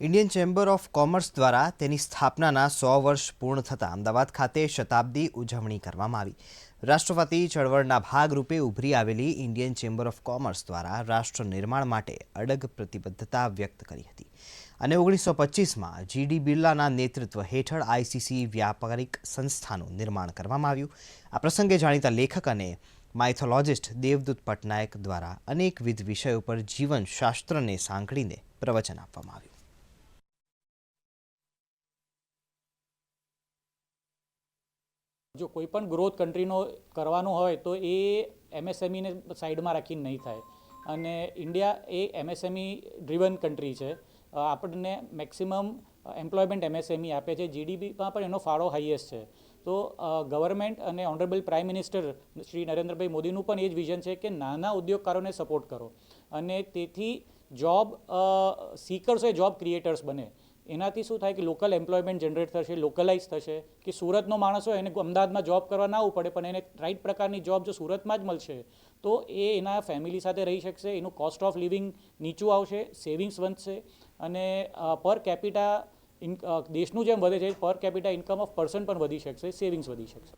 Indian chamber of commerce દ્વારા તેની સ્થાપનાના સો વર્ષ પૂર્ણ થતાં અમદાવાદ ખાતે શતાબ્દી ઉજવણી કરવામાં આવી. રાષ્ટ્રપતિ ચળવળના ભાગરૂપે ઉભરી આવેલી ઇન્ડિયન ચેમ્બર ઓફ કોમર્સ દ્વારા રાષ્ટ્ર નિર્માણ માટે અડગ પ્રતિબદ્ધતા વ્યક્ત કરી હતી અને ઓગણીસો પચીસમાં જીડી બિરલાના નેતૃત્વ હેઠળ આઈસીસી વ્યાપારિક સંસ્થાનું નિર્માણ કરવામાં આવ્યું. આ પ્રસંગે જાણીતા લેખક અને માઇથોલોજિસ્ટ દેવદૂત પટનાયક દ્વારા અનેકવિધ વિષયો પર જીવન શાસ્ત્રને સાંકળીને પ્રવચન આપવામાં આવ્યું. જો કોઈ પણ ગ્રોથ કન્ટ્રીનો કરવાનો હોય તો એ એમએસએમઈને સાઈડમાં રાખીને નહીં થાય. અને ઇન્ડિયા એ એમએસએમઈ ડ્રીવન કન્ટ્રી છે. આપણને મેક્સિમમ એમ્પ્લોયમેન્ટ એમએસએમઈ આપે છે. જીડીપીમાં પણ એનો ફાળો હાઈએસ્ટ છે. તો ગવર્મેન્ટ અને honourable prime minister Shri Narendrabhai મોદીનું પણ એ જ વિઝન છે કે નાના ઉદ્યોગકારોને સપોર્ટ કરો. અને તેથી જોબ સીકર્સ એ જોબ ક્રિએટર્સ બને. એનાથી શું થાય કે લોકલ એમ્પ્લોયમેન્ટ જનરેટ થશે લોકલાઇઝ થશે, કે સુરતનો માણસ હોય એને અમદાવાદમાં જોબ કરવા ના આવવું પડે પણ એને રાઈટ પ્રકારની જોબ જો સુરતમાં જ મળશે, તો એ એના ફેમિલી સાથે રહી શકશે, એનું કોસ્ટ ઓફ લિવિંગ નીચું આવશે સેવિંગ્સ વધશે, અને પર કેપિટા દેશનું જેમ વધે છે પર કેપિટા ઇન્કમ ઓફ પર્સન પણ વધી શકશે સેવિંગ્સ વધી શકશે.